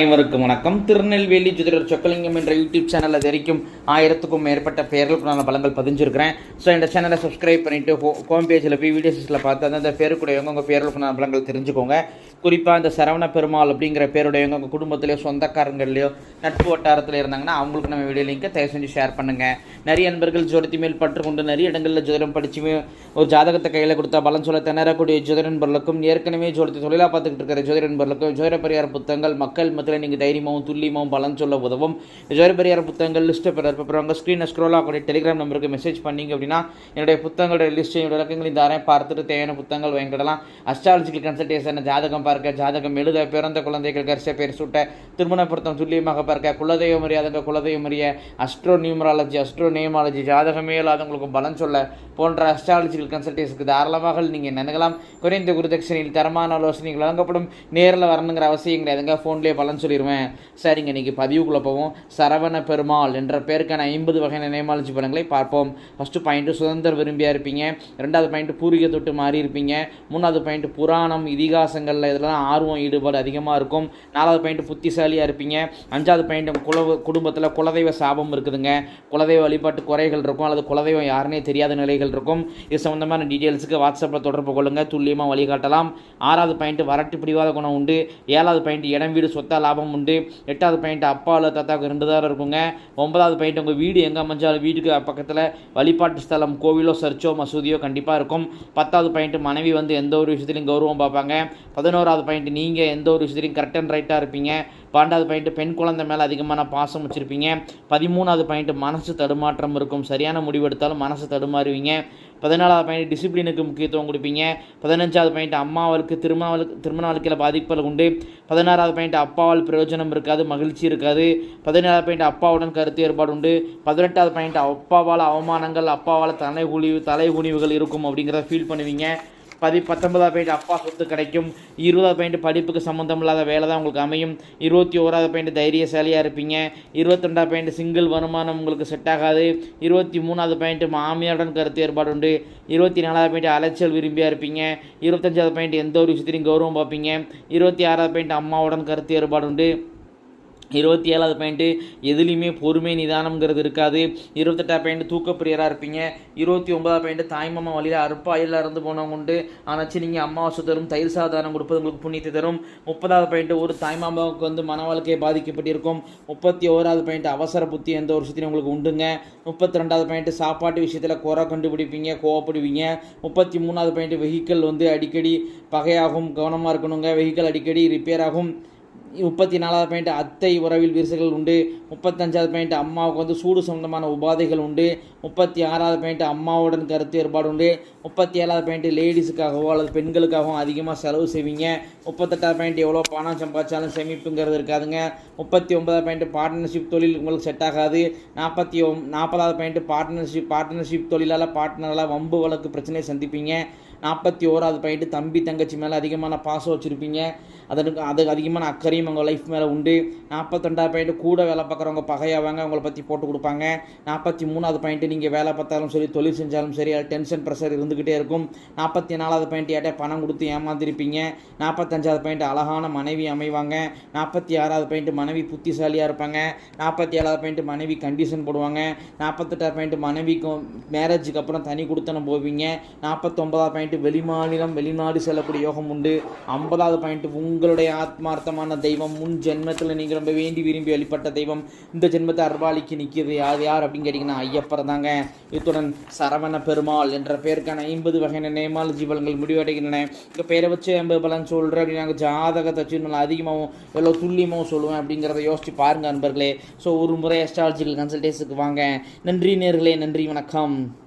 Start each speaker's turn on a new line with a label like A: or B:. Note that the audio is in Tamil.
A: அனைவருக்கும் வணக்கம். திருநெல்வேலி ஜுதிரர் சொக்கலிங்கம் என்ற யூடியூப் சேனல் அது வரைக்கும் ஆயிரத்துக்கும் மேற்பட்ட பெயர்களுக்கான பலங்கள் பதிஞ்சிருக்கிறேன். ஸோ இந்த சேனலை சப்ஸ்கிரைப் பண்ணிட்டு ஹோம் பேஜில் போய் வீடியோஸில் பார்த்து அந்தந்த பேருக்குடையவங்க உங்கள் பேர்களுக்கான பலங்கள் தெரிஞ்சுக்கோங்க. குறிப்பாக இந்த சரவண பெருமாள் அப்படிங்கிற பேருடையவங்க உங்கள் குடும்பத்திலையோ சொந்தக்காரங்கள்லையோ நட்பு வட்டாரத்தில் இருந்தாங்கன்னா அவங்களுக்கு நம்ம வீடியோ லிங்கை தயவு செஞ்சு ஷேர் பண்ணுங்கள் நிறைய நண்பர்கள் ஜோதி மேல் பற்று கொண்டு நிறைய இடங்களில் ஜோதிடம் படிச்சுமே ஒரு ஜாதகத்தை கையில் கொடுத்தா பலன் சொல்ல திணறக்கூடிய ஜோதிட நண்பர்களுக்கும் ஏற்கனவே ஜோதி தொழிலாக பார்த்துக்கிட்டு இருக்கிற ஜோதிட நண்பர்களுக்கும் ஜோதிட பரிகார புத்தகங்கள் மக்கள் மத்தியில் நீங்கள் தைரியமாகவும் துல்லியமாகவும் பலன் சொல்ல உதவும். ஜோதிட பரிகார புத்தகங்கள் லிஸ்ட்டை பெற அப்புறம் ஸ்க்ரீனை ஸ்க்ரோல் ஆகக்கூடிய டெலிகிராம் நம்பருக்கு மெசேஜ் பண்ணீங்க அப்படின்னா என்னுடைய புத்தகங்களுடைய லிஸ்ட் என்னுடைய இலக்கங்களையும் தாரேன். பார்த்துட்டு தேவையான புத்தகங்கள் வாங்கிடலாம் அஸ்ட்ராலஜிக்கல் கன்சல்டேஷன் ஜாதகம் பார்க்க ஜாதகம் எழுத பிறந்த குழந்தைகள் கரிசை பேர் சூட்ட திருமண பொருத்தம் துல்லியமாக பார்க்க குலதெய்வம் அறியாதவங்க குலதெய்வம் அறிய அஸ்ட்ரோ நியூமராலஜி அஸ்ட்ரோ நியூமாலஜி ஜாதகமே இல்லாதவங்களுக்கு பலன் சொல்ல போன்ற அஸ்ட்ராலஜிக்கல் கன்சல்டேஷனுக்கு தாராளமாக நீங்கள் நினைக்கலாம் குறைந்த குருதட்சணையில் தரமான ஆலோசனைகள் வழங்கப்படும். நேரில் வரணுங்கிற அவசியம் கிடையாதுங்க ஃபோன்லேயே பலன் சொல்லிடுவேன் சரிங்க இன்றைக்கி பதிவுக்குள்ளே போவோம். சரவண பெருமாள் என்ற பேருக்கான ஐம்பது வகையான நேமாலஜி படங்களை பார்ப்போம். ஃபஸ்ட்டு பாயிண்ட்டு சுதந்திர விரும்பியாக இருப்பீங்க. ரெண்டாவது பாயிண்ட் பூர்வீக தொட்டு மாறி இருப்பீங்க. மூணாவது பாயிண்ட் புராணம் இதிகாசங்களில் இதெல்லாம் ஆர்வம் ஈடுபாடு அதிகமாக இருக்கும். நாலாவது பாயிண்ட் புத்திசாலியாக இருப்பீங்க. அஞ்சாவது பாயிண்ட் குல குடும்பத்தில் குலதெய்வ சாபம் இருக்குதுங்க. குலதெய்வ வழிபாட்டு குறைகள் இருக்கும். அல்லது குலதெய்வம் யாருனே தெரியாத நிலைகள் இருக்கும். இது சம்மந்தமான டீட்டெயில்ஸுக்கு வாட்ஸ்அப்பில் தொடர்பு கொள்ளுங்கள் துல்லியமாக வழிகாட்டலாம். ஆறாவது பாயிண்ட் வரட்டு பிடிவாத குணம் உண்டு. ஏழாவது பாயிண்ட் இடம் வீடு சொத்தா லாபம் உண்டு. எட்டாவது பாயிண்ட் அப்பா அல்ல தாத்தாவுக்கு ரெண்டு தான் இருக்குங்க. ஒன்பதாவது பாயிண்ட் உங்கள் வீடு எங்கே அமைஞ்சாலும் வீட்டுக்கு பக்கத்தில் வழிபாட்டு ஸ்தலம் கோவிலோ சர்ச்சோ மசூதியோ கண்டிப்பாக இருக்கும். பத்தாவது பாயிண்ட் மனைவி வந்து எந்த ஒரு விஷயத்துலையும் கௌரவம் பார்ப்பாங்க. பதினோராவது பாயிண்ட் நீங்கள் எந்த ஒரு விஷயத்துலையும் கரெக்ட் அண்ட் ரைட்டாக இருப்பீங்க. பன்னெண்டாவது பாயிண்ட் பெண் குழந்தை மேலே அதிகமான பாசம் வச்சுருப்பீங்க. பதிமூணாவது பாயிண்ட் மனசு தடுமாற்றம் இருக்கும். சரியான முடிவு எடுத்தாலும் மனசு தடுமாறுவீங்க. பதினாலாவது பாயிண்ட் டிசிப்ளினுக்கு முக்கியத்துவம் கொடுப்பீங்க. பதினஞ்சாவது பாயிண்ட் அம்மாவளுக்கு திருமணவளுக்கு திருமண வாழ்க்கையில் பாதிப்புகள் உண்டு. பதினாறாவது பாயிண்ட் அப்பாவால் பிரயோஜனம் இருக்காது மகிழ்ச்சி இருக்காது. பதினேழாவது பாயிண்ட் அப்பாவுடன் கருத்து ஏற்பாடு உண்டு. பதினெட்டாவது பாயிண்ட் அப்பாவால் அவமானங்கள் அப்பாவால் தலை குழிவு தலை குனிவுகள் இருக்கும் அப்படிங்கிறத ஃபீல் பண்ணுவீங்க. பதி பத்தொன்பதாவது பாயிண்ட் அப்பா சொத்து கிடைக்கும். இருபதாவது பாயிண்ட் படிப்புக்கு சம்மந்தம் இல்லாத வேலை தான் உங்களுக்கு அமையும். இருபத்தி ஓராவது பாயிண்ட் தைரியசாலியாக இருப்பீங்க. இருபத்தெண்டாவது பாயிண்ட் சிங்கிள் வருமானம் உங்களுக்கு செட் ஆகாது. இருபத்தி மூணாவது பாயிண்ட் மாமியாருடன் கருத்து ஏற்பாடு உண்டு. இருபத்தி நாலாவது பாயிண்ட் அலைச்சல் விரும்பியாக இருப்பீங்க. இருபத்தஞ்சாவது பாயிண்ட் எந்த ஒரு விஷயத்திலையும் கௌரவம் பார்ப்பீங்க. இருபத்தி ஆறாவது பாயிண்ட் அம்மாவுடன் கருத்து ஏற்பாடு உண்டு. இருபத்தி ஏழாவது பாயிண்ட்டு எதுலேயுமே பொறுமை நிதானம்ங்கிறது இருக்காது. இருபத்தெட்டாவது பாயிண்ட் தூக்கப்பிரியராக இருப்பீங்க. இருபத்தி ஒன்பதாவது பாயிண்ட் தாய்மாமா வழியில் அறுப்பாயில் இறந்து போனவங்க உண்டு. ஆனாச்சு நீங்கள் அமாவாசை தரும் தயிர் சாதாரணம் கொடுப்பது உங்களுக்கு புண்ணியத்தை தரும். முப்பதாவது பாயிண்ட் ஒரு தாய்மாமாவுக்கு வந்து மன வாழ்க்கையை பாதிக்கப்பட்டிருக்கும். முப்பத்தி ஓராவது பாயிண்ட் அவசர புத்தி எந்த ஒரு உங்களுக்கு உண்டுங்க. முப்பத்தி ரெண்டாவது பாயிண்ட் சாப்பாட்டு விஷயத்தில் குறை கண்டுபிடிப்பீங்க கோவப்படுவீங்க. முப்பத்தி மூணாவது பாயிண்ட் வெஹிக்கிள் வந்து அடிக்கடி பகையாகும் கவனமாக இருக்கணுங்க. வெஹிக்கிள் அடிக்கடி ரிப்பேர் ஆகும். முப்பத்தி நாலாவது பாயிண்ட் அத்தை உறவில் விரிசல்கள் உண்டு. முப்பத்தஞ்சாவது பாயிண்ட் அம்மாவுக்கு வந்து சூடு சம்பந்தமான உபாதைகள் உண்டு. முப்பத்தி ஆறாவது பாயிண்ட் அம்மாவுடன் கருத்து ஏற்பாடு உண்டு. முப்பத்தி ஏழாவது பாயிண்ட் லேடிஸுக்காகவோ அல்லது பெண்களுக்காகவும் அதிகமாக செலவு செய்வீங்க. முப்பத்தெட்டாவது பாயிண்ட் எவ்வளோ பணம் சம்பாதிச்சாலும் சேமிப்புங்கிறது இருக்காதுங்க. முப்பத்தி ஒன்பதாவது பாயிண்ட் பார்ட்னர்ஷிப் தொழில் உங்களுக்கு செட் ஆகாது. நாற்பத்தி ஒம் நாற்பதாவது பாயிண்ட் பார்ட்னர்ஷிப் பார்ட்னர்ஷிப் தொழிலால் பார்ட்னரால் வம்பு வழக்கு பிரச்சனையை சந்திப்பீங்க. நாற்பத்தி ஓராவது பாயிண்ட்டு தம்பி தங்கச்சி மேலே அதிகமான பாசம் வச்சுருப்பீங்க. அதற்கு அது அதிகமான அக்கறையும் உங்கள் லைஃப் மேலே உண்டு. நாற்பத்தெண்டாவது பாயிண்ட்டு கூட வேலை பார்க்குறவங்க பகையாவாங்க அவங்கள பற்றி போட்டு கொடுப்பாங்க. நாற்பத்தி மூணாவது பாயிண்ட்டு நீங்கள் வேலை பார்த்தாலும் சரி தொழில் செஞ்சாலும் சரி அது டென்ஷன் ப்ரெஷர் இருந்துக்கிட்டே இருக்கும். நாற்பத்தி நாலாவது பாயிண்ட் யார்ட்டே பணம் கொடுத்து ஏமாந்திருப்பீங்க. நாற்பத்தஞ்சாவது பாயிண்ட் அழகான மனைவி அமைவாங்க. நாற்பத்தி ஆறாவது பாயிண்ட் மனைவி புத்திசாலியாக இருப்பாங்க. நாற்பத்தி ஏழாவது பாயிண்ட் மனைவி கண்டிஷன் போடுவாங்க. நாற்பத்தெட்டாவது பாயிண்ட் மனைவிக்கும் மேரேஜுக்கு அப்புறம் தனி கொடுத்தனம் போவீங்க. நாற்பத்தொம்பதாவது பாயிண்ட் வெளிமாநிலம் வெளிநாடு செல்லக்கூடிய யோகம் உண்டு. ஐம்பதாவது பாயிண்ட் உங்களுடைய ஆத்மார்த்தமான தெய்வம் முன் ஜென்மத்தில் நீங்கள் ரொம்ப வேண்டி விரும்பி வழிபட்ட தெய்வம் இந்த ஜென்மத்தை அர்வாளிக்கு நிற்கிறது யார்? யார் அப்படின்னு கேட்டிங்கன்னா ஐயப்பர் தாங்க. இத்துடன் சரவண பெருமாள் என்ற பெயருக்கான ஐம்பது வகையான நேமால் ஜீவனங்கள் முடிவடைகின்றன. இந்த பேரை வச்சு ஐம்பது பலன் சொல்கிறேன் அப்படின்னு நாங்கள் ஜாதகத்தை வச்சு நல்லா அதிகமாகவும் எவ்வளோ துல்லியமாகவும் சொல்லுவேன் அப்படிங்கிறத யோசிச்சு பாருங்கள் நண்பர்களே. ஸோ ஒரு முறை அஸ்ட்ராலஜிக்கல் கன்சல்டேஷனுக்கு வாங்க. நன்றி நேர்களே நன்றி வணக்கம்.